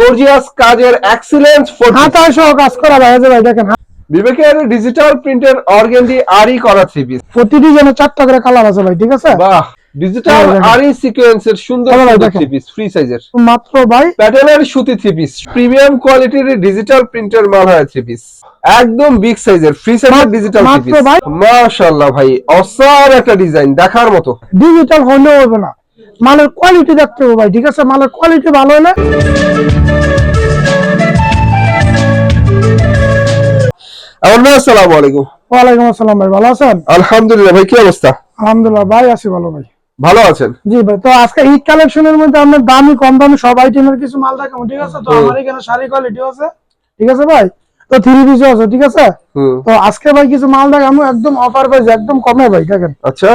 Gorgeous কাজের excellence হাতায় সহ কাজ করা ভাই ভাই দেখেন বিবেকের ডিজিটাল প্রিন্টের করা থ্রি পিস প্রতিটি জন্য চারটা করে কালার আছে ভাই ঠিক আছে? বাহ ডিজিটাল সিকোয়েন্সের সুন্দর। থ্রি পিস ফ্রি সাইজের মাত্র ভাই প্যাটার্নের সুতি থ্রি পিস প্রিমিয়াম কোয়ালিটির ডিজিটাল প্রিন্টের মাল হয় থ্রি পিস একদম বিগ সাইজের ফ্রি সাইজের ডিজিটাল থ্রি মাত্র পিস ভাই। মাশাআল্লাহ ভাই অসার একটা ডিজাইন দেখার মতো। ডিজিটাল হলেও হবে না। মালের কোয়ালিটি দেখতে হবে ভাই ঠিক আছে? মালের কোয়ালিটি ভালো হলে আমার আসসালামু আলাইকুম। ওয়ালাইকুম আসসালাম ভাই ভালো আছেন? আলহামদুলিল্লাহ ভাই কি অবস্থা? আলহামদুলিল্লাহ ভাই আছি ভালো ভাই। ভালো আছেন? জি ভাই তো আজকে ঈদ কালেকশনের মধ্যে আপনার দামি কম দামি সব আইটেমের কিছু মাল ঠিক আছে? তো আমার এখানে শাড়ি কোয়ালিটি আছে ঠিক আছে ভাই? তো থ্রি আছে ঠিক আছে? তো আজকে ভাই কিছু মাল দেখাবো একদম অফার প্রাইস একদম কমে ভাই দেখেন। আচ্ছা।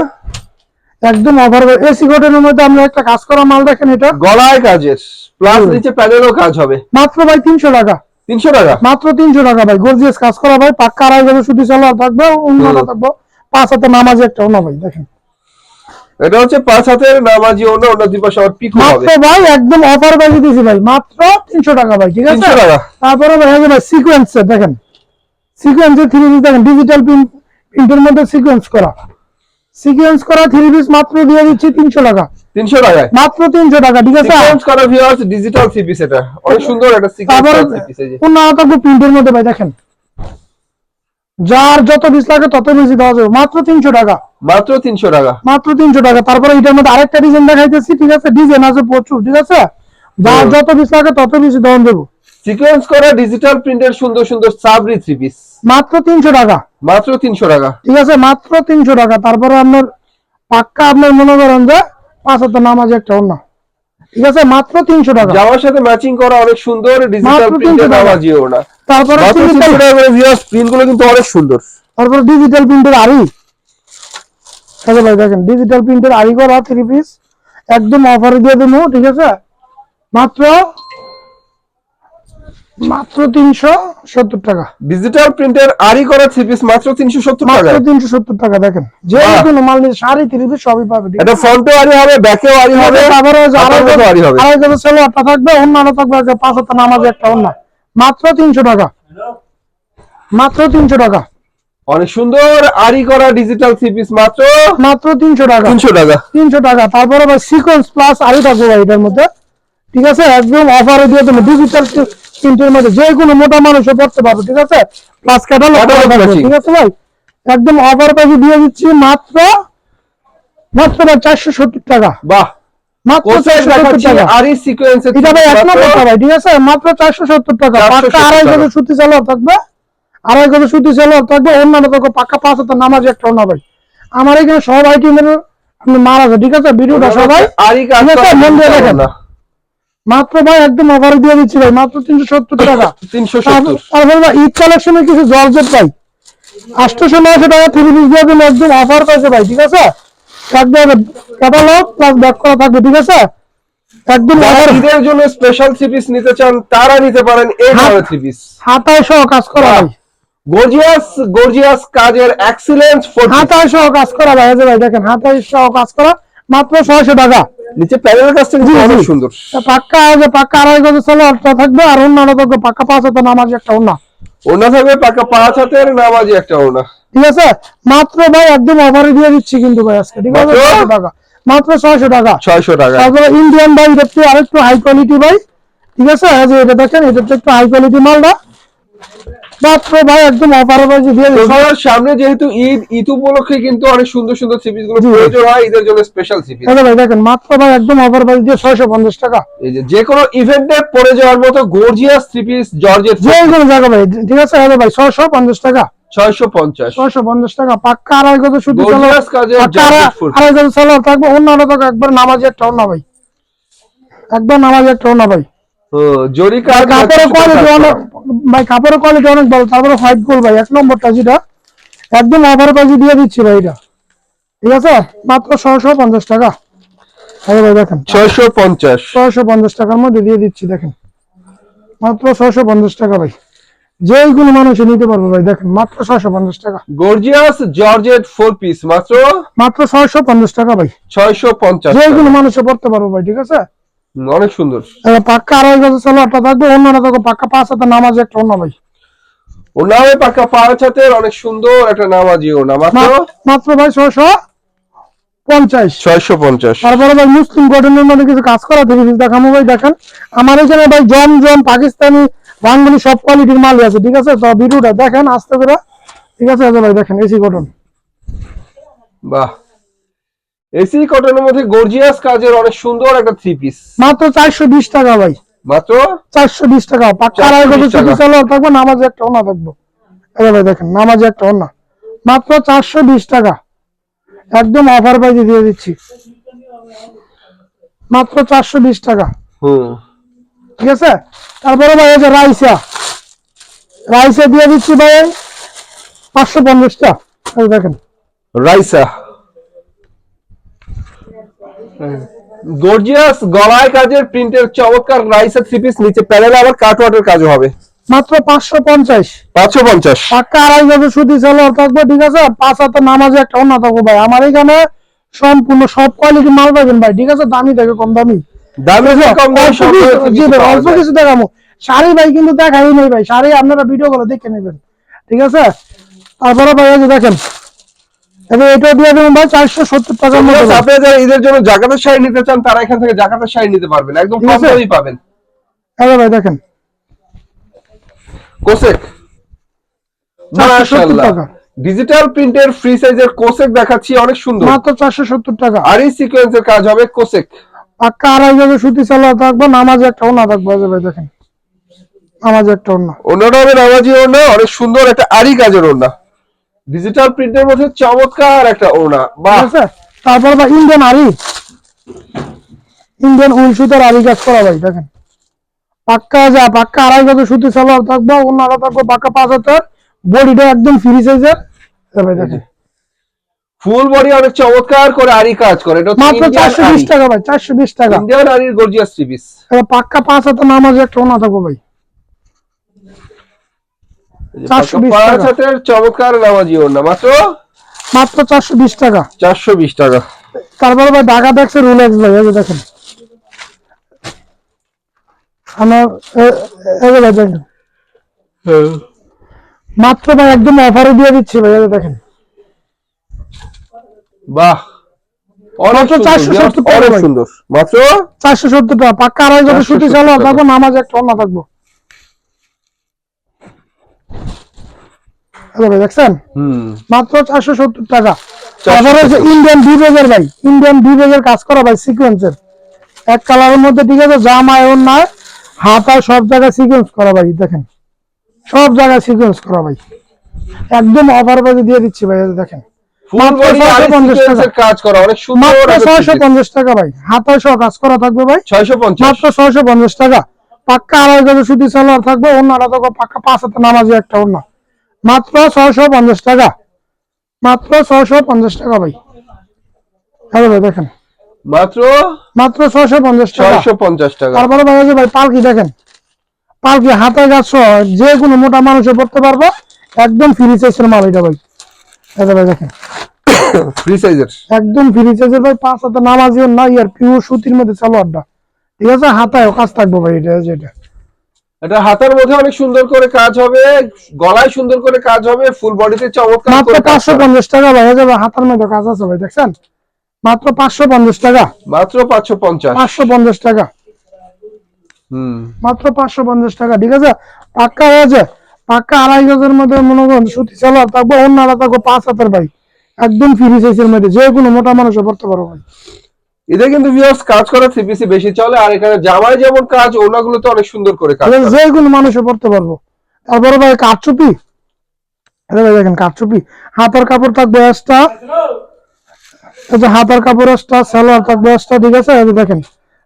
একদম প্রাইস এসি কোটের মধ্যে আমরা একটা কাজ করা মাল দেখেন এটা। গলায় কাজের প্লাস নিচে প্যানেলও কাজ হবে। মাত্র ভাই তিনশো টাকা। তিনশো টাকা? মাত্র তিনশো টাকা ভাই। গর্জিয়াস কাজ করা ভাই। পাক্কা আড়াই গেলে শুধু চালার থাকবে। অন্যটা হুম। থাকবে। পাঁচ হাতে নামাজি একটা অন্য ভাই দেখেন। এটা হচ্ছে পাঁচ হাতের নামাজি অন্য অন্য দুই পাশে আবার পিকো হবে। মাত্র ভাই একদম অফার প্রাইসে দিয়েছি ভাই। মাত্র তিনশো টাকা ভাই ঠিক আছে? তিনশো টাকা। তারপরে ভাই এই ভাই সিকোয়েন্সের দেখেন। সিকোয়েন্সের থ্রি দেখেন ডিজিটাল প্রিন্টের মধ্যে সিকোয়েন্স করা। সিকোয়েন্স করা থ্রি পিস মাত্র দিয়ে দিচ্ছি তিনশো টাকা। তিনশো টাকায়? মাত্র তিনশো টাকা ঠিক আছে? সিকোয়েন্স করা ভিউয়ার্স ডিজিটাল থ্রি পিস এটা। অনেক সুন্দর একটা সিকোয়েন্স তারপরে থ্রি পিস এই থাকবে প্রিন্টের মধ্যে ভাই দেখেন। যার যত পিস লাগে তত বেশি দেওয়া যাবে। মাত্র তিনশো টাকা। মাত্র তিনশো টাকা। মাত্র তিনশো টাকা। তারপরে এটার মধ্যে আরেকটা ডিজাইন দেখাইতেছি ঠিক আছে? ডিজাইন আছে প্রচুর ঠিক আছে? যার যত পিস লাগে তত বেশি দেওয়া দেবো সিকোয়েন্স করা ডিজিটাল প্রিন্টের সুন্দর সুন্দর সাবরি থ্রি পিস মাত্র তিনশো টাকা। মাত্র তিনশো টাকা। ঠিক আছে মাত্র তিনশো টাকা। তারপরে আপনার পাক্কা আপনার মনে করেন যে পাঁচ হাজার নামাজ একটা অন্য ঠিক আছে মাত্র তিনশো টাকা। জামার সাথে ম্যাচিং করা অনেক সুন্দর ডিজিটাল প্রিন্টের 300 না তারপরে তিনশো টাকা করে ভিউয়ার্স প্রিন্ট কিন্তু অনেক সুন্দর। তারপরে ডিজিটাল প্রিন্টের আড়ি। আচ্ছা ভাই দেখেন ডিজিটাল প্রিন্টের আড়ি করা থ্রি পিস একদম অফারে দিয়ে দেবো ঠিক আছে? মাত্র মাত্র তিনশো সত্তর টাকা। ডিজিটাল প্রিন্টের আরি করা থ্রি পিস মাত্র তিনশো সত্তর মাত্র টাকা তিনশো সত্তর টাকা দেখেন। যে কোনো মাল নিয়ে শাড়ি থ্রি পিস সবই পাবে এটা ফ্রন্টও আরি হবে ব্যাকেও আরি হবে আরি থাকবে অন্যান্য থাকবে একটা পাঁচ হাতে নামাজ একটা অন্য। মাত্র তিনশো টাকা। মাত্র তিনশো টাকা। অনেক সুন্দর আরি করা ডিজিটাল থ্রি পিস মাত্র মাত্র তিনশো টাকা। তিনশো টাকা। তিনশো টাকা। তারপরে সিকোয়েন্স প্লাস আরও থাকবে এটার মধ্যে। ঠিক আছে একদম অফারে দিয়ে দেবো। ডিজিটাল প্রিন্টের মধ্যে যে কোনো মোটা মানুষও পড়তে পারবে ঠিক আছে? প্লাস Catalog ঠিক আছে ভাই? একদম অফার প্রাইসে দিয়ে দিচ্ছি মাত্র মাত্র ভাই চারশো সত্তর টাকা। বাহ! মাত্র কোথায় চারশো সত্তর দেখাচ্ছি? টাকা এটা ভাই এক নম্বরটা ভাই ঠিক আছে? মাত্র চারশো সত্তর টাকা। 470 পাক্কা আড়াই টাকা। সুতি থাকবে। আড়াই সুতি থাকবে। অন্যান্য থাকবে পাক্কা পাঁচ হাজার নামাজ একটা না ভাই। আমার এখানে সব আইটেমের মাল আছে ঠিক আছে? ভিডিওটা সবাই আরি কাজ ঠিক আছে, মন দিয়ে দেখেন। মাত্র ভাই একদম অফার দিয়ে দিচ্ছি ভাই মাত্র তিনশো সত্তর টাকা। তিনশো তারপর সত্তর ভাই ঈদ কালেকশনে কিছু জর্জেট ভাই আটশোশো নয়শো টাকা থ্রি পিস দিয়ে দিলে একদম অফার পাইছে ভাই ঠিক আছে? ক্যাটালগ প্লাস ব্যাক করা থাকবে ঠিক আছে? একদম ঈদের জন্য স্পেশাল থ্রি পিস নিতে চান তারা নিতে পারেন এই। ধরনের থ্রি পিস হাতায় সহ কাজ করা ভাই। গর্জিয়াস গর্জিয়াস কাজের এক্সিলেন্স হাতায় সহ কাজ করা ভাই ভাই দেখেন হাতায় সহ কাজ করা মাত্র ছয়শো টাকা। নিচে প্যানেলের থেকে অনেক সুন্দর। পাক্কা আছে পাক্কা আড়াই গজ চলো একটা থাকবে আর অন্যান্য থাকবে পাক্কা পাঁচ হাতে নামাজ একটা অন্য ওনা থাকবে পাকা পাঁচ হাতের নামাজি একটা ওনা ঠিক আছে? মাত্র ভাই একদম অফারে দিয়ে দিচ্ছি কিন্তু ভাই আজকে ঠিক আছে? টাকা। মাত্র ছয়শো টাকা। ছয়শো টাকা। তারপরে ইন্ডিয়ান ভাই এটা একটু আরেকটু হাই কোয়ালিটি ভাই। ঠিক আছে? এটা দেখেন এটা একটু হাই কোয়ালিটি মালটা। মাত্র ভাই একদম অফারে ভাই দিয়ে দিচ্ছি। সামনে যেহেতু ঈদ ঈদ উপলক্ষে কিন্তু অনেক সুন্দর সুন্দর থ্রি পিসগুলো প্রয়োজন হয় ঈদের জন্য স্পেশাল থ্রি পিস ভাই দেখেন মাত্র ভাই একদম অফার ভাই দিয়ে ছয়শো পঞ্চাশ টাকা। এই যে যে কোনো ইভেন্টে পরে যাওয়ার মতো গর্জিয়াস থ্রি জর্জেট যে কোনো জায়গা ভাই ঠিক আছে? এই ভাই ছয়শো পঞ্চাশ টাকা। ছয়শো পঞ্চাশ। ছয়শো পঞ্চাশ টাকা পাক্কা আড়াই গজ শুধু গজ থাকবে। অন্যান্য থাকবে একবার নামাজি একটা অন্য ভাই। একবার নামাজি একটা অন্য ভাই। ও জরি কাজ কাপড়ের কোয়ালিটি অনেক ভাই কাপড়ের কোয়ালিটি অনেক ভালো। তারপরে হোয়াইট গোল ভাই এক নম্বরটা যেটা একদম অফার প্রাইসে দিয়ে দিচ্ছি ভাই এটা। ঠিক আছে? মাত্র ছয়শো পঞ্চাশ টাকা। আরে ভাই দেখেন। ছয়শো পঞ্চাশ। ছয়শো পঞ্চাশ টাকার মধ্যে দিয়ে দিচ্ছি দেখেন। মাত্র ছয়শো পঞ্চাশ টাকা ভাই। যেই কোনো মানুষ নিতে পারবে ভাই দেখেন মাত্র ছয়শো পঞ্চাশ টাকা। গর্জিয়াস জর্জেট ফোর পিস মাত্র? মাত্র ছয়শো পঞ্চাশ টাকা ভাই। ছয়শো পঞ্চাশ যে কোনো মানুষে পড়তে পারব ভাই ঠিক আছে? অনেক সুন্দর। পাক্কা আড়াই গজ সালোয়ারটা থাকবে থাকবে পাক্কা পাঁচ হাতে নামাজ একটা অন্য ভাই ওনাও পাকা পাঁচ হাতের অনেক সুন্দর একটা নামাজি ওনা মাত্র? মাত্র ভাই ছয়শো পঞ্চাশ। ছয়শো পঞ্চাশ। তারপরে ভাই মুসলিম কটনের মধ্যে কিছু কাজ করা থেকে দেখাবো ভাই দেখেন। আমার এখানে ভাই জম জম পাকিস্তানি বাঙ্গালি সব কোয়ালিটির মালই আছে ঠিক আছে? তো ভিডিওটা দেখেন আস্তে করে। ঠিক আছে ভাই দেখেন এসি কটন বাহ। এসি কটনের মধ্যে গর্জিয়াস কাজের অনেক সুন্দর একটা থ্রি পিস মাত্র চারশো বিশ টাকা ভাই। মাত্র? চারশো বিশ টাকা। পাক্কা আড়াই গজের 420 টাকা। ছুটি থাকবে নামাজে একটা অন্য থাকব। ভাই দেখেন নামাজে একটা অন্য মাত্র চারশো বিশ টাকা। একদম অফার প্রাইজে দিয়ে দিচ্ছি। মাত্র চারশো বিশ টাকা। হুম। ঠিক আছে? তারপরে ভাই যে রাইসা। রাইসা দিয়ে দিচ্ছি ভাই পাঁচশো পঞ্চাশটা। দেখেন। রাইসা। গর্জিয়াস গলায় কাজের প্রিন্টের চমৎকার রাইসা থ্রি পিস নিচে প্যানেলে আবার কাটওয়ার্টের কাজও হবে। মাত্র পাঁচশো পঞ্চাশ। পাঁচশো পঞ্চাশ। পাক্কা আড়াই গজে সুতি সালোয়ার থাকবে ঠিক আছে? পাঁচ হাতে নামাজে একটা অন্য থাকব ভাই। আমার এখানে সম্পূর্ণ সব কোয়ালিটি মাল পাবেন ভাই ঠিক আছে? দামি থেকে কম দামি। অল্প। কিছু দেখাবো। শাড়ি ভাই কিন্তু দেখাই নেই ভাই। শাড়ি আপনারা ভিডিও গুলো দেখে নেবেন। ঠিক আছে? তারপরে ভাই দেখেন এবার এটা দিয়ে দেবেন ভাই চারশো সত্তর টাকার। আপনারা যারা ঈদের জন্য জাকাতের শাড়ি নিতে চান তারা এখান থেকে জাকাতের শাড়ি নিতে পারবেন একদম ঠিক কম আছে। দামেই পাবেন। এই যে ভাই দেখেন। কোসেক। মাশাআল্লাহ। ডিজিটাল প্রিন্টের ফ্রি সাইজের কোসেক দেখাচ্ছি অনেক সুন্দর। মাত্র চারশো সত্তর টাকা। আর এই সিকোয়েন্সের কাজ হবে কোসেক। পাক্কা আড়াই গজে সুতি সালোয়ার থাকবে নামাজে একটা অন্য থাকবে ভাই দেখেন। নামাজে একটা অন্য অন্যটা হবে নামাজি ওড়না অনেক সুন্দর একটা আরি কাজের ওড়না। ডিজিটাল প্রিন্টের মধ্যে চমৎকার একটা ওড়না। বাহ! তারপর ভাই ইন্ডিয়ান আরি ইন্ডিয়ান উল সুতার আরি কাজ করা ভাই দেখেন। পাক্কা যা পাক্কা আড়াই গজে সুতি সালোয়ার থাকবে অন্যটা থাকবে পাক্কা পাঁচ হাজার বডিটা একদম ফ্রি সাইজের ভাই দেখেন। ফুল বডি অনেক চমৎকার করে আরি কাজ করে। এটা মাত্র চারশো বিশ। টাকা ভাই চারশো বিশ টাকা। ইন্ডিয়ান আরির গর্জিয়াস পিস এটা পাক্কা পাঁচ হাতে নামাজে একটা ওনা থাকব ভাই। 420 পাঁচ টাকা। হাতের চমৎকার নামাজি ওড়না মাত্র? মাত্র চারশো বিশ টাকা। চারশো বিশ টাকা। তারপরে ভাই ঢাকা ট্যাক্সে রুলেক্স ভাই এই দেখেন। আমার এই ভাই দেখেন। মাত্র ভাই একদম অফারে দিয়ে দিচ্ছি ভাই এই দেখেন। বাহ। মাত্র সুন্দর, 470 টাকা মাত্র? চারশো সত্তর টাকা পাক্কা আড়াই 470 ছুটি চালো টাকা। থাকব নামাজ একটা অন্য থাকব এই যে ভাই দেখছেন? মাত্র চারশো সত্তর টাকা। তারপরে হচ্ছে ইন্ডিয়ান বিবেগের ভাই ইন্ডিয়ান কাজ করা ভাই সিকোয়েন্সের এক কালারের মধ্যে ঠিক আছে না হাতায় সব জায়গায় সিকোয়েন্স করা ভাই দেখেন। সব জায়গায় সিকোয়েন্স করা ভাই। একদম অফার বাজে দিয়ে দিচ্ছি ভাই দেখেন। ফুল মাত্র বডি আরি 650 সিকোয়েন্সের কাজ করা অনেক সুন্দর মাত্র ছয়শো পঞ্চাশ টাকা ভাই। হাতায় সহ কাজ করা থাকবে ভাই। ছয়শো মাত্র ছয়শো পঞ্চাশ টাকা। পাক্কা আড়াই গজে সালোয়ার থাকবে থাকবে পাক্কা পাঁচ হাতে নামাজি একটা অন্য মাত্র ছশো পঞ্চাশ টাকা। মাত্র ছয়শো পঞ্চাশ টাকা ভাই। হ্যাঁ ভাই দেখেন। মাত্র? মাত্র ছশো পঞ্চাশ টাকা। ছয়শো পঞ্চাশ টাকা। তারপরে ভাই ভাই পালকি দেখেন। পালকি হাতে গাছ যে কোনো মোটা মানুষে পড়তে পারবে। একদম ফ্রি সাইজের মাল এটা ভাই। যে ভাই দেখেন। ফ্রি সাইজের একদম ফ্রি সাইজের ভাই পাঁচ হাতে নামাজিও না ইয়ার পিওর সুতির মধ্যে সালোয়ারটা। ঠিক আছে হাতায় কাজ থাকব ভাই এটা এই যে এটা হাতের মধ্যে অনেক সুন্দর করে কাজ হবে গলায় সুন্দর করে কাজ হবে ফুল বডিতে চমৎকার মাত্র করে কাজ পাঁচশো করা। পঞ্চাশ টাকা ভাই এই যে ভাই হাতার মধ্যে কাজ আছে ভাই দেখছেন? মাত্র পাঁচশো পঞ্চাশ টাকা। মাত্র পাঁচশো পঞ্চাশ। পাঁচশো পঞ্চাশ টাকা। হুম। মাত্র পাঁচশো পঞ্চাশ টাকা ঠিক আছে? পাক্কা হয়েছে পাক্কা আড়াই গজের মধ্যে মনে করেন সুতি সালোয়ার থাকব অন্যরা থাকব পাঁচ হাতের ভাই। একদম ফ্রি সাইজের মধ্যে যে কোনো মোটা মানুষে পড়তে পারো ভাই। এদের কিন্তু ভিউয়ার্স কাজ করা থ্রিপিসি বেশি চলে আর এখানে জামায় যেমন কাজ ওনাগুলোতে অনেক সুন্দর করে কাজ। যে কোনো মানুষে পড়তে পারব। তারপরে ভাই কাঠচুপি এটা ভাই দেখেন কাঠচুপি হাতার কাপড় থাকবে এক্সট্রা যে হাতার কাপড় এক্সট্রা সালোয়ার থাকবে এক্সট্রা ঠিক আছে? এই দেখেন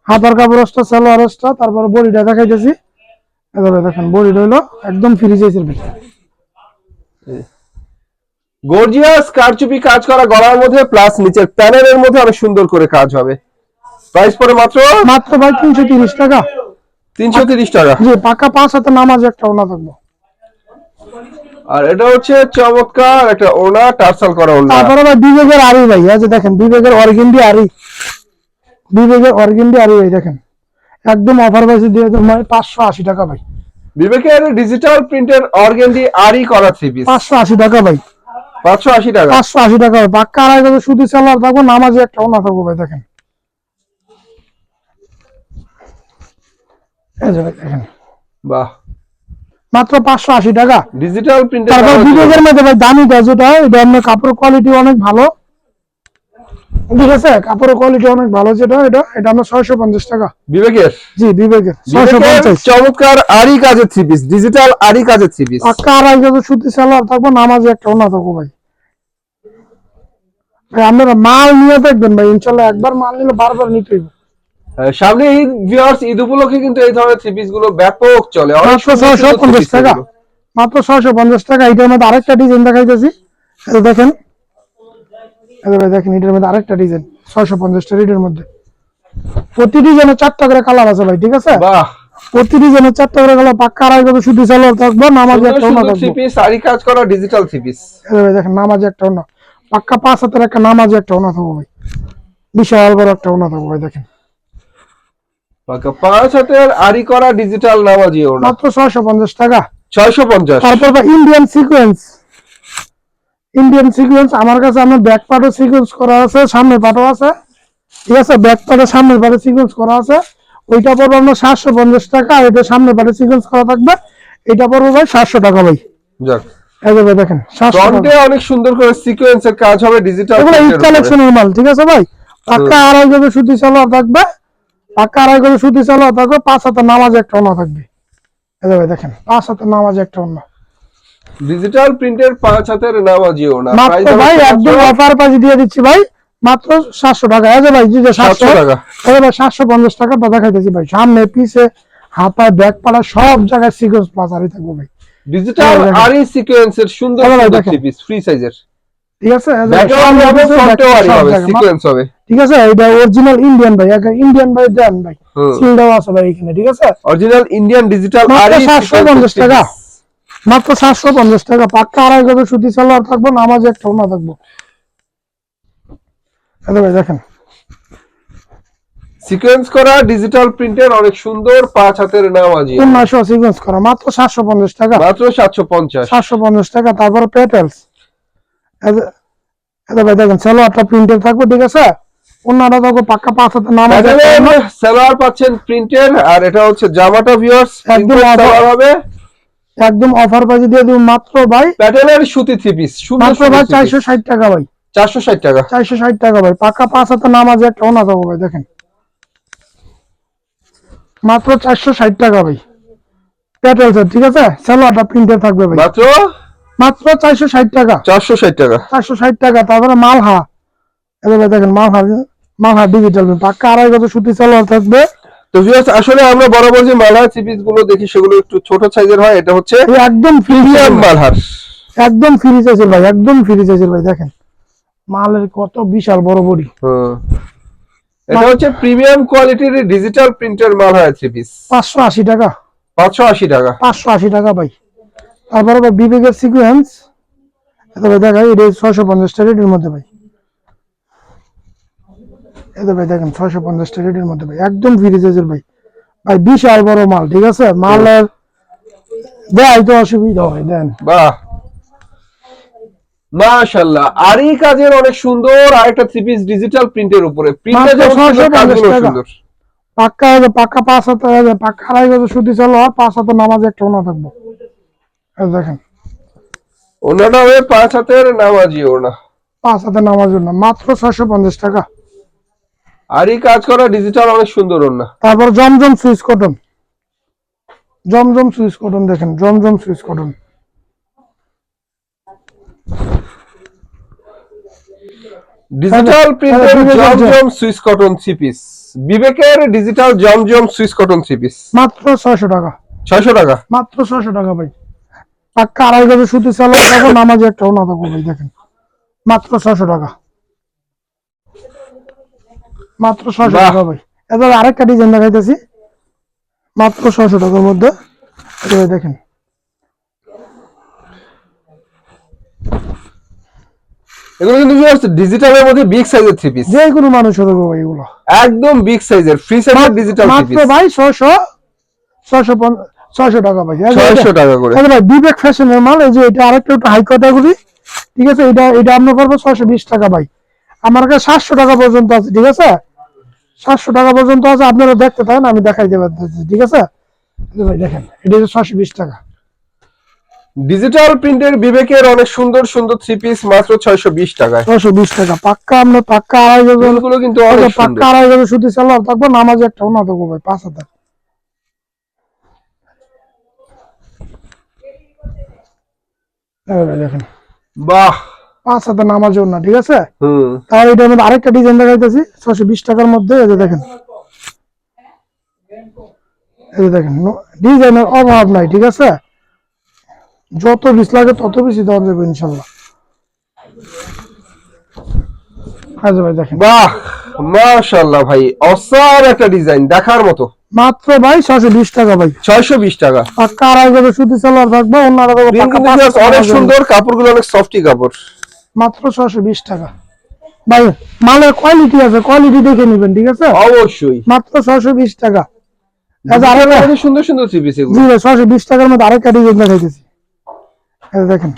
হাতার কাপড় এক্সট্রা সালোয়ার এক্সট্রা তারপরে বডিটা দেখাইতেছি। এই দেখেন বডিটা হলো একদম ফ্রি সাইজের ভিতরে। গর্জিয়াস কারচুপি কাজ করা গলার মধ্যে প্লাস নিচের প্যানেলের মধ্যে অনেক সুন্দর করে কাজ হবে। প্রাইস পড়ে মাত্র মাত্র ভাই তিনশো তিরিশ টাকা। তিনশো তিরিশ টাকা। জি পাকা পাঁচ হাতে নামাজ একটা ওনা থাকব। আর এটা হচ্ছে চমৎকার একটা ওনা টার্সাল করা ওনা। তারপরে ভাই বিবেকের আরি ভাই এই যে দেখেন বিবেকের অর্গেন্ডি আরি বিবেকের অর্গেন্ডি আরি ভাই দেখেন। একদম অফার প্রাইসে দিয়ে দেবো ভাই পাঁচশো আশি টাকা ভাই। বিবেকের ডিজিটাল প্রিন্টের অর্গেন্ডি আরই করা থ্রি পিস পাঁচশো আশি টাকা ভাই। পাঁচশো আশি টাকা। পাঁচশো আশি টাকা পাক্কা আড়াই গজ সুতি সালোয়ার থাকব নামাজে একটাও ওনা থাকব ভাই দেখেন। দেখেন। বাহ। মাত্র পাঁচশো আশি টাকা। ডিজিটাল প্রিন্টার তারপর বিবেকের মধ্যে ভাই দামি যেটা এটা আপনার কাপড়ের কোয়ালিটি অনেক ভালো। ঠিক আছে? কাপড়ের কোয়ালিটি অনেক ভালো যেটা এটা এটা আমরা ছয়শো পঞ্চাশ টাকা। বিবেকের? জি বিবেকের ছয়শো বিবেকের পঞ্চাশ। চমৎকার আরই কাজের থ্রি পিস ডিজিটাল আরই কাজের থ্রি পিস পাক্কা আড়াই গজ সুতি সালোয়ার থাকব নামাজে একটা ওনা থাকব ভাই। ভাই আপনারা মাল নিয়ে দেখবেন ভাই একবার মাল নিলে বারবার নিতে হইবে। সামনে ঈদ ভিউয়ার্স ঈদ উপলক্ষে কিন্তু এই ধরনের থ্রি পিসগুলো ব্যাপক চলে। অনেক মাত্র সুন্দর ছয়শো সুন্দর পঞ্চাশ three piece টাকা। এগুলো। মাত্র ছয়শো পঞ্চাশ টাকা এটার মধ্যে আরেকটা ডিজাইন দেখাইতেছি। দেখেন ভাই দেখেন এটার মধ্যে আরেকটা ডিজাইন ছয়শো পঞ্চাশ টাকা মধ্যে। প্রতি ডিজাইনে চারটা করে কালার আছে ভাই ঠিক আছে? প্রতি ডিজাইনে চারটা করে কালার পাক্কা আড়াই শুধু সালোয়ার থাকব নামাজে একটা ওনা থাকব। পিস কাজ করা ডিজিটাল থ্রি পিস ভাই দেখেন নামাজে একটা ওনা পাক্কা পাঁচ হাতের একটা নামাজে একটা ওনা থাকব ভাই। বিশাল বড় একটা ওনা থাকব ভাই দেখেন। পাঁচ হাতের আরই করা ডিজিটাল নামাজি ওনা মাত্র ছয়শো পঞ্চাশ টাকা। ছয়শো পঞ্চাশ। তারপর ইন্ডিয়ান সিকোয়েন্স ইন্ডিয়ান সিকোয়েন্স আমার কাছে আমার ব্যাক পার্টও সিকোয়েন্স করা আছে সামনের পার্টও আছে। ঠিক আছে? ব্যাক পার্টে সামনের পার্টে সিকোয়েন্স করা আছে। ওইটা পড়ব আমরা সাতশো পঞ্চাশ টাকা আর এটা সামনের পার্টে সিকোয়েন্স করা থাকবে। এটা পড়ব ভাই সাতশো টাকা ভাই। যাক। দেখেন ফ্রন্টে অনেক সুন্দর করে সিকোয়েন্সের কাজ হবে ডিজিটাল এগুলো ঈদ কালেকশনের মাল ঠিক আছে ভাই? পাক্কা আড়াই গজে সুতি থাকবে। পাক্কা আড়াই গজে সুতি থাকবে পাঁচ হাতে নামাজে একটা অন্য থাকবে। এই ভাই দেখেন পাঁচ হাতে নামাজে একটা অন্য ডিজিটাল প্রিন্টের পাঁচ হাতের নামাজি ওনা মাত্র ভাই একদম অফার দিয়ে দিচ্ছি ভাই। মাত্র সাতশো টাকা। যে ভাই জি সাতশো টাকা। ভাই সাতশো পঞ্চাশ টাকা খাইতেছি ভাই। সামনে পিছে ব্যাক পাড়া সব জায়গায় সিকোয়েন্স থাকবে ভাই। ডিজিটাল এই আরই সিকোয়েন্সের সুন্দর পিস ফ্রি সাইজের ঠিক আছে। সিকোয়েন্স হবে ঠিক আছে? এটা অরিজিনাল ইন্ডিয়ান ভাই ইন্ডিয়ান ভাই দেন ভাই। হুম। আছে ভাই এখানে ঠিক আছে? অরিজিনাল ইন্ডিয়ান ডিজিটাল মাত্র আরই 750 টাকা। মাত্র সাতশো পঞ্চাশ টাকা। পাক্কা আড়াই গজে সুতি সালোয়ার থাকব নামাজে একটা ওনা থাকব। ভাই দেখেন। সিকোয়েন্স করা ডিজিটাল প্রিন্টের অনেক সুন্দর পাঁচ হাতের নামাজি। উন্নয়শো সিকোয়েন্স করা মাত্র সাতশো পঞ্চাশ টাকা। মাত্র সাতশো পঞ্চাশ। সাতশো পঞ্চাশ টাকা তারপরে পেটেলস। ভাই দেখেন সালোয়ারটা প্রিন্টেড থাকবে ঠিক আছে? অন্যটা থাকবে পাক্কা পাঁচ হাতে নামাজ সালোয়ার পাচ্ছেন প্রিন্টের আর এটা হচ্ছে জামাটা ভিউয়ার্স একদম হবে। একদম অফার প্রাইসে দিয়ে দিব মাত্র ভাই প্যাটেলের সুতি থ্রি পিস মাত্র ভাই চারশো ষাট টাকা ভাই। চারশো ষাট টাকা। চারশো ষাট টাকা ভাই। পাক্কা পাঁচ হাতে নামাজ একটা ওনা থাকবে ভাই দেখেন। মাত্র চারশো ষাট টাকা ভাই। পেটেলস ঠিক আছে? সালোয়ারটা প্রিন্টেড থাকবে ভাই। মাত্র? মাত্র চারশো ষাট টাকা। চারশো ষাট টাকা। চারশো ষাট টাকা তারপরে মালহা। ভাই দেখেন মালহা মালহা ডিজিটাল পাক্কা আড়াই গজ সুতি সালোয়ার থাকবে। তো ভিউয়ার্স আসলে আমরা বরাবর যে মালহার থ্রি পিসগুলো দেখি সেগুলো একটু ছোট সাইজের হয় এটা হচ্ছে একদম প্রিমিয়াম মালহার। একদম ফ্রি চাইছিল ভাই একদম ফ্রি চাইছিল ভাই দেখেন। মালের কত বিশাল বড় বডি। এটা হচ্ছে প্রিমিয়াম কোয়ালিটির ডিজিটাল প্রিন্টের মালহার থ্রি পিস পাঁচশো আশি টাকা। পাঁচশো আশি টাকা। পাঁচশো আশি টাকা ভাই। তারপরে বিবেকের সিকুয়েন্স এটা ভাই দেখাই এটা ছয়শো পঞ্চাশ টাকা এর মধ্যে ভাই। ভাই দেখেন ছয়শো পঞ্চাশ টাকা রেডির মধ্যে ভাই একদম ফ্রি ভাই। ভাই বিশাল বড় মাল ঠিক আছে? মালের দেয় তো অসুবিধা হয় দেন। বাহ। মাশাআল্লাহ আরই কাজের অনেক সুন্দর আরেকটা থ্রি পিস ডিজিটাল প্রিন্টের উপরে। প্রিন্টে মাত্র যেমন সুন্দর 650 কাজগুলো সুন্দর। পাক্কা হবে পাক্কা পাঁচ হাতে হবে পাক্কা আড়াই গজে সুতি চালো আর পাঁচ হাতে নামাজে একটা ওনা থাকব। দেখেন ওনাটা হবে পাঁচ হাতের নামাজি ওনা। পাঁচ হাতে নামাজ জন্য মাত্র ছয়শো পঞ্চাশ টাকা। আরই কাজ করা ডিজিটাল অনেক সুন্দর ওনা তারপর Zamzam swiss cotton. Zamzam swiss cotton দেখেন জমজম সুইচ কটন। ডিজিটাল প্রিন্টের Zamzam swiss cotton three piece বিবেকের digital Zamzam swiss cotton three piece মাত্র ছয়শো টাকা। ছয়শো টাকা? মাত্র ছয়শো টাকা ভাই। পাক্কা আড়াই গজে সুতি চালো থাকব নামাজে একটা ওনা ভাই দেখেন। মাত্র ছয়শো টাকা। মাত্র ছশো টাকা ভাই। এবার আরেকটা ডিজাইন দেখাইতেছি। মাত্র ছশো টাকার মধ্যে। দেখেন। এগুলো কিন্তু ডিজিটালের মধ্যে বিগ সাইজের থ্রি পিস যে কোনো মানুষ পারবে ভাই এগুলো। একদম বিগ সাইজের ফ্রি সাইজের ডিজিটাল থ্রি মাত্র ভাই ছয়শো ছয়শো ছয়শো টাকা ভাই। এই যে ছয়শো এটা- টাকা করে। এই ভাই বিবেক ফ্যাশনের মাল। এই যে এটা আরেকটা একটু হাই ক্যাটাগরি ঠিক আছে? এটা এটা আমরা করব ছয়শো বিশ টাকা ভাই। আমার কাছে সাতশো টাকা পর্যন্ত আছে ঠিক আছে? সাতশো টাকা পর্যন্ত আছে আপনারা দেখতে থাকেন আমি দেখাই দেবো ঠিক আছে? দেখেন এটা হচ্ছে ছয়শো বিশ টাকা। ডিজিটাল প্রিন্টের বিবেকের অনেক সুন্দর সুন্দর থ্রি পিস মাত্র ছয়শো বিশ টাকা ছয়শো বিশ টাকা পাক্কা আমরা পাক্কা আড়াই গজ ফুলগুলো কিন্তু পাক্কা আড়াই গজ সুতি সালোয়ার থাকব নামাজ একটা না থাকব ভাই পাঁচ হাজার। দেখেন। বাহ! পাঁচ হাজার নামাজও না ঠিক আছে? তাহলে এটার মধ্যে আরেকটা ডিজাইন দেখাইতেছি ছশো বিশ টাকার মধ্যে এই যে দেখেন। এই যে দেখেন ডিজাইনের অভাব নাই ঠিক আছে? যত পিস লাগে তত বেশি দেওয়া যাবে ইনশাল্লাহ ভাই দেখেন। বাহ মাশাআল্লাহ ভাই অসার একটা ডিজাইন দেখার মতো। মাত্র ভাই ছশো বিশ টাকা ভাই। ছয়শো বিশ টাকা। পাক্কা আড়াই সুতি সালোয়ার থাকবে just অনেক। সুন্দর কাপড়গুলো অনেক সফটি কাপড়। মাত্র ছশো বিশ টাকা। ভাই মালের কোয়ালিটি আছে কোয়ালিটি দেখে নেবেন ঠিক আছে? অবশ্যই। মাত্র ছশো বিশ টাকা। আচ্ছা সুন্দর সুন্দর জি ছশো বিশ টাকার মধ্যে আরেকটা ডিজাইন দেখাইতেছি। দেখেন।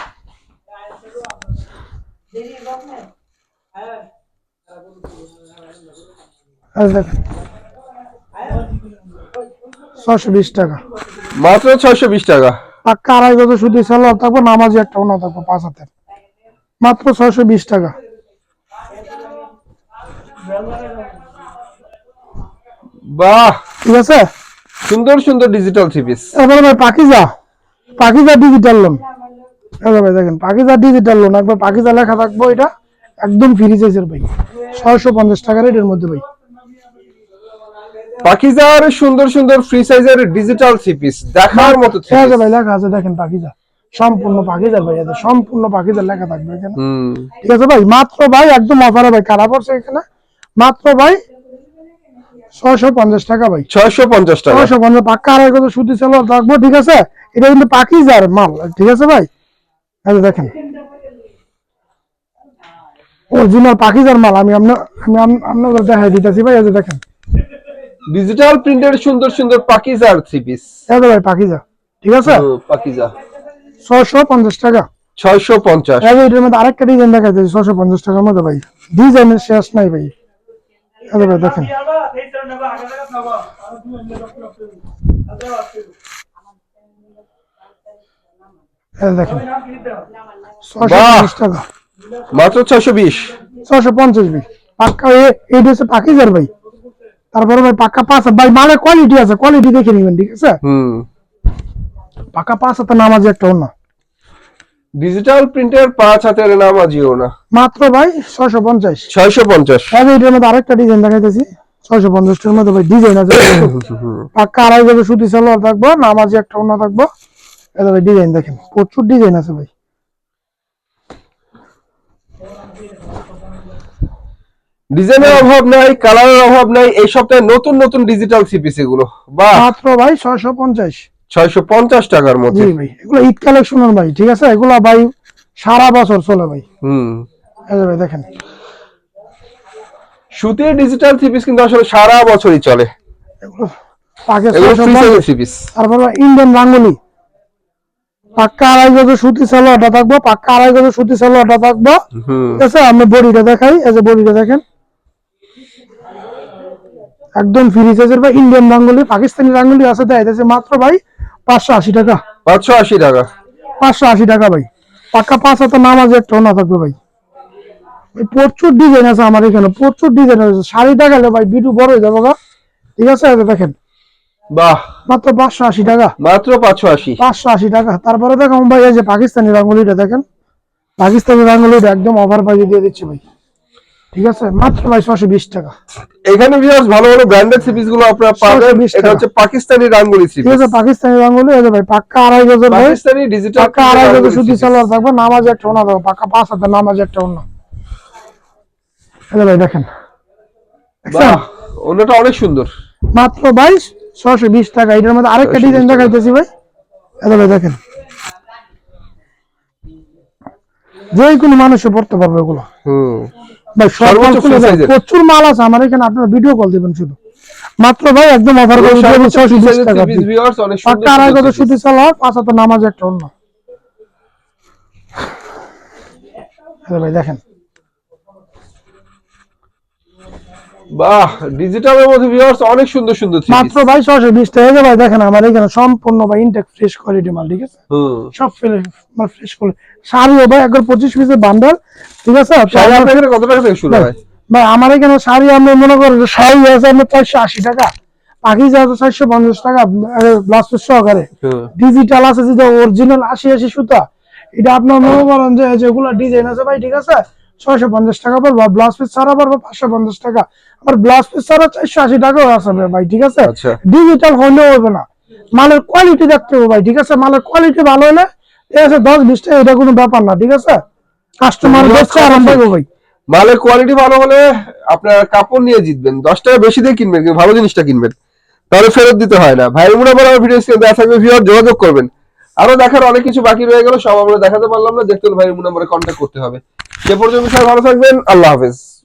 ছশো বিশ টাকা। মাত্র ছয়শো বিশ টাকা। পাক্কা আড়াই গজ সুতি সালোয়ার থাকব নামাজি একটা ওনা থাকব পাঁচ হাতের। মাত্র ছয়শো বিশ টাকা। বাহ! ঠিক আছে? সুন্দর সুন্দর ডিজিটাল থ্রি পিস এবারে ভাই পাকিজা। পাকিজা ডিজিটাল লোন এবার ভাই দেখেন পাকিজা ডিজিটাল লোন একবার পাকিজা লেখা থাকব এটা একদম ফ্রি সাইজের ভাই। ছয়শো পঞ্চাশ টাকা রেটের মধ্যে ভাই। পাকিজার সুন্দর সুন্দর ফ্রি সাইজের ডিজিটাল থ্রি পিস দেখার মতো থ্রি ঠিক আছে ভাই লেখা আছে দেখেন পাকিজা। সম্পূর্ণ পাকিজার ভাই এটা সম্পূর্ণ পাকিজার লেখা থাকবে এখানে। ঠিক আছে ভাই মাত্র ভাই একদম অফারে ভাই কারা পড়ছে এখানে। মাত্র ভাই ছয়শো পঞ্চাশ টাকা ভাই। ছয়শো পঞ্চাশ টাকা। ছয়শো পঞ্চাশ পাক্কা আড়াই কত সুতি সালোয়ার থাকব ঠিক আছে? এটা কিন্তু পাকিজার মাল ঠিক আছে ভাই? এই দেখেন। অরিজিনাল পাকিজার মাল আমি আপনার আমি আপনাদের দেখাই দিতেছি ভাই দেখেন। ডিজিটাল প্রিন্টের সুন্দর সুন্দর পাকিজার থ্রি পিস ভাই পাকিজা ঠিক আছে? পাকিজা ছয়শো পঞ্চাশ টাকা। ছয়শো পঞ্চাশ। এটার মধ্যে আরেকটা ডিজাইন ছয়শো পঞ্চাশ টাকার মধ্যে ভাই। ডিজাইনের শেষ নাই ভাই। ভাই দেখেন। দেখেন। ছয়শো পঞ্চাশ টাকা। মাত্র ছয়শো বিশ। ছয়শো পঞ্চাশ ভাই। পাক্কা হচ্ছে পাকিজার ভাই। তারপরে ভাই পাক্কা পাঁচ ভাই মালের কোয়ালিটি আছে কোয়ালিটি দেখে নেবেন ঠিক আছে? পাক্কা পাঁচ হাতে নামাজি একটা অন্য। ডিজিটাল প্রিন্টের পাঁচ হাতের নাম আজিও না। মাত্র ভাই ছয়শো পঞ্চাশ। ছয়শো পঞ্চাশ। আমি এটার মধ্যে আরেকটা ডিজাইন দেখাইতেছি। ছয়শো পঞ্চাশটার মধ্যে ভাই ডিজাইন আছে। পাক্কা আড়াই যাবে সুতি সালোয়ার থাকব নামাজি একটা অন্য থাকব। এটা ভাই ডিজাইন দেখেন প্রচুর ডিজাইন আছে ভাই। ডিজাইনের অভাব নাই কালারের অভাব নাই এই সপ্তাহে নতুন নতুন ডিজিটাল থ্রি পিস এগুলো বা মাত্র ভাই ছয়শো পঞ্চাশ। ছয়শো পঞ্চাশ টাকার মধ্যে। ভাই এগুলো ঈদ কালেকশনের ভাই ঠিক আছে? এগুলো ভাই সারা বছর চলে ভাই। হুম। ভাই দেখেন। সুতির ডিজিটাল থ্রি পিস কিন্তু আসলে সারা বছরই চলে। তারপর ইন্ডিয়ান রাঙ্গুলি। পাক্কা আড়াই গজে সুতি সালোয়ারটা থাকব পাক্কা আড়াই গজে সুতি সালোয়ারটা থাকব। হুম। ঠিক আছে? আমি বডিটা দেখাই এই যে বডিটা দেখেন। একদম ফ্রি সাইজের ভাই ইন্ডিয়ান রাঙ্গুলি পাকিস্তানি রাঙ্গুলি আছে দেয় মাত্র ভাই। পাঁচশো আশি টাকা। পাঁচশো আশি টাকা। পাঁচশো আশি টাকা ভাই। পাক্কা পাঁচ হাতে নামাজ একটা না থাকবে ভাই। প্রচুর ডিজাইন আছে আমার এখানে প্রচুর ডিজাইন আছে। শাড়ি দেখালে ভাই বিটু বড় হয়ে যাব। ঠিক আছে দেখেন। বাহ। মাত্র পাঁচশো আশি টাকা। মাত্র পাঁচশো আশি। পাঁচশো আশি টাকা। তারপরে দেখো ভাই এই যে পাকিস্তানি রাঙ্গুলিটা দেখেন। পাকিস্তানি রাঙ্গুলিটা একদম ওভার প্রাইজে দিয়ে দিচ্ছে ভাই। ঠিক আছে? মাত্র ভাই ছশো বিশ টাকা। এখানে ভিউয়ার্স ভালো ভালো ব্র্যান্ডেডগুলো আপনারা পাবেন। এটা হচ্ছে পাকিস্তানি রাঙ্গুলি থ্রি ঠিক আছে পাকিস্তানি রাঙ্গুলি এই ভাই পাক্কা আড়াই গজের পাকিস্তানি ডিজিটাল পাক্কা আড়াই গজের সালোয়ার থাকবে নামাজ একটা ওনা পাক্কা পাঁচ হাতে নামাজ একটা ওনা। এই ভাই দেখেন। অন্যটা অনেক সুন্দর। মাত্র ভাই ছশো বিশ টাকা। এটার মধ্যে আরেকটা ডিজাইন। দেখাইতেছি ভাই। এই ভাই দেখেন। যে কোনো মানুষে পড়তে পারবে এগুলো হুম। ভাই সর্বোচ্চ। প্রচুর মাল আছে আমার এখানে আপনারা ভিডিও কল দিবেন শুধু। মাত্র ভাই একদম অফার করে টাকা পাক্কা আড়াই কত সুতি সালোয়ার পাঁচ হাতে নামাজ একটা অন্য। ভাই দেখেন। বাহ ডিজিটালের মধ্যে ভিউয়ার্স অনেক সুন্দর সুন্দর মাত্র ভাই ছয়শো বিশ টাকা ভাই দেখেন আমার এখানে সম্পূর্ণ ভাই ইনটেক ফ্রেশ কোয়ালিটি মাল ঠিক আছে? হুম। সব ফ্রেশ মাল ফ্রেশ করে ভাই একবার পঁচিশ পিসের বান্ডাল ঠিক আছে? তো শাড়ি এখানে কত টাকা থেকে শুরু হয়? ভাই আমার এখানে শাড়ি আপনি মনে করেন যে শাড়ি আছে আপনার চারশো আশি টাকা। পাকিজা চারশো পঞ্চাশ টাকা ব্লাউজ পিস সহকারে। ডিজিটাল আছে যেটা অরিজিনাল আশি আশি সুতা এটা আপনার মনে করেন যে যেগুলো ডিজাইন আছে ভাই ঠিক আছে? ছয়শো পঞ্চাশ টাকা পড়বে ব্লাউজ পিস ছাড়া পড়বে পাঁচশো পঞ্চাশ টাকা। আর ব্লাউজ পিস ছাড়া চারশো আশি টাকাও আছে ভাই ঠিক আছে। ডিজিটাল হলেও হবে না। মালের কোয়ালিটি দেখতে হবে ভাই ঠিক আছে? মালের কোয়ালিটি ভালো হলে ঠিক আছে দশ বিশ টাকা এটা কোনো ব্যাপার না ঠিক আছে? কাস্টমার দেখছে আরাম পাইবো ভাই। মালের কোয়ালিটি ভালো হলে আপনার কাপড় নিয়ে জিতবেন। দশ টাকা বেশি দিয়ে কিনবেন ভালো জিনিসটা কিনবেন। তাহলে ফেরত দিতে হয় না। ভাই মুনা আমার ভিডিও দেওয়া থাকবে যোগাযোগ করবেন। আরও দেখার অনেক কিছু বাকি রয়ে গেল, সব আমরা দেখাতে পারলাম না। দেখতে ভাই নম্বরে কন্ট্যাক্ট করতে হবে। সে পর্যন্ত সবাই ভালো থাকবেন। আল্লাহ হাফেজ।